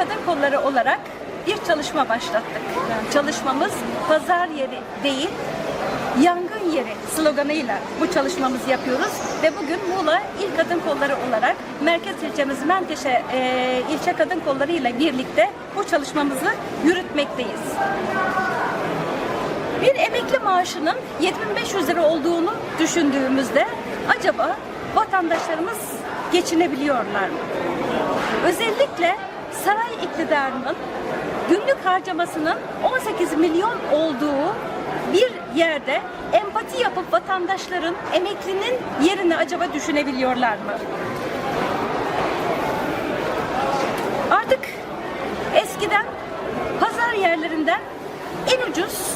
Kadın Kolları olarak bir çalışma başlattık. Çalışmamız pazar yeri değil, yangın yeri sloganıyla bu çalışmamızı yapıyoruz ve bugün Muğla İl Kadın Kolları olarak merkez ilçemiz Menteşe e, ilçe kadın kolları ile birlikte bu çalışmamızı yürütmekteyiz. Bir emekli maaşının 7500 lira olduğunu düşündüğümüzde acaba vatandaşlarımız geçinebiliyorlar mı? Özellikle saray iktidarının günlük harcamasının 18 milyon olduğu bir yerde empati yapıp vatandaşların emeklinin yerini acaba düşünebiliyorlar mı? Artık eskiden pazar yerlerinden en ucuz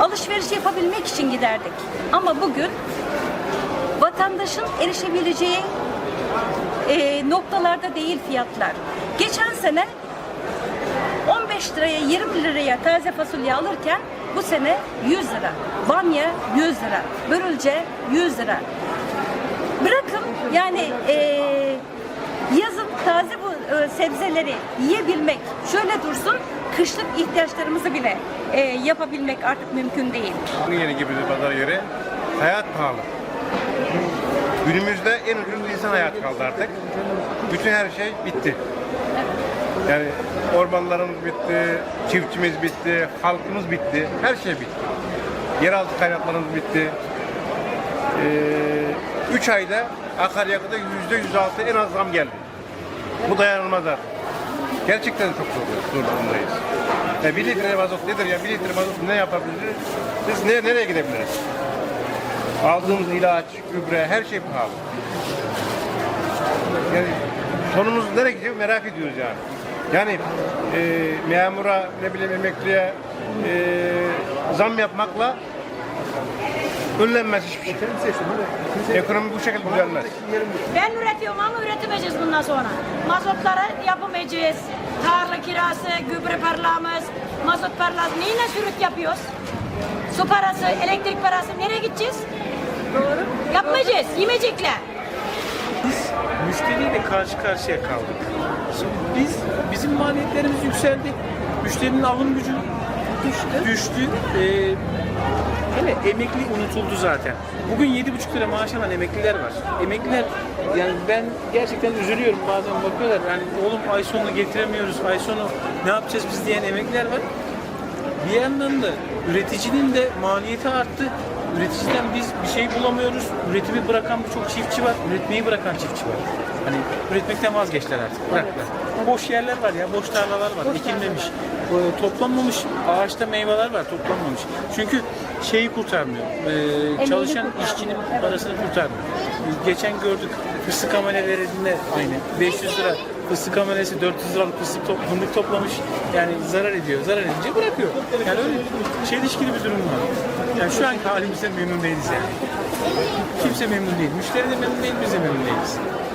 alışveriş yapabilmek için giderdik. Ama bugün vatandaşın erişebileceği e, noktalarda değil fiyatlar. Geçen sene 15 liraya 20 liraya taze fasulye alırken bu sene 100 lira. Bamya 100 lira. Börülce 100 lira. Bırakın yani e, yazın taze bu e, sebzeleri yiyebilmek şöyle dursun kışlık ihtiyaçlarımızı bile e, yapabilmek artık mümkün değil. Yeni yeni gibi bir pazar yeri. Hayat pahalı. Günümüzde en ucuz insan hayatı kaldı artık. Bütün her şey bitti. Yani ormanlarımız bitti, çiftçimiz bitti, halkımız bitti, her şey bitti. Yeraltı kaynaklarımız bitti. Ee, üç ayda yüz altı en az zam geldi. Bu dayanılmaz artık. Gerçekten çok zor, zor durumdayız. Ya bir litre mazot nedir ya? Bir litre mazot ne yapabiliriz? Biz ne, nereye gidebiliriz? Aldığımız ilaç, gübre, her şey pahalı. Yani sonumuz nereye gidiyor merak ediyoruz yani. Yani e, memura, ne bileyim emekliye e, zam yapmakla önlenmez hiçbir şey. Ekonomi bu şekilde düzelmez. Ben üretiyorum ama üretemeyeceğiz bundan sonra. Mazotları yapamayacağız. Tarla kirası, gübre parlamız, mazot parlamız. Neyle sürük yapıyoruz? Su parası, elektrik parası nereye gideceğiz? Doğru. Yapmayacağız, yemeyecekler. Biz müşteriyle karşı karşıya kaldık. Şimdi biz bizim maliyetlerimiz yükseldi. Müşterinin alım gücü düştü. düştü. Ee, hele emekli unutuldu zaten. Bugün 7,5 lira maaş alan emekliler var. Emekliler yani ben gerçekten üzülüyorum bazen bakıyorlar. Yani oğlum ay sonunu getiremiyoruz. Ay sonu ne yapacağız biz diyen emekliler var. Bir yandan da üreticinin de maliyeti arttı. Üreticiden biz bir şey bulamıyoruz. Üretimi bırakan birçok çiftçi var. Üretmeyi bırakan çiftçi var. Hani üretmekten vazgeçtiler artık. Bıraktılar. Boş yerler var ya, boş tarlalar var. Ekilmemiş. Ee, Toplanmamış ağaçta meyveler var, toplanmamış. Çünkü şeyi kurtarmıyor. Ee, çalışan işçinin parasını kurtarmıyor. Geçen gördük fıstık amelelerinde aynı. 500 lira fıstık amelesi 400 liralık fıstık top, fındık toplamış. Yani zarar ediyor. Zarar edince bırakıyor. Yani öyle çelişkili bir durum var. Yani şu anki halimizden memnun değiliz yani. Kimse memnun değil. Müşteri de memnun değil, biz de memnun değiliz.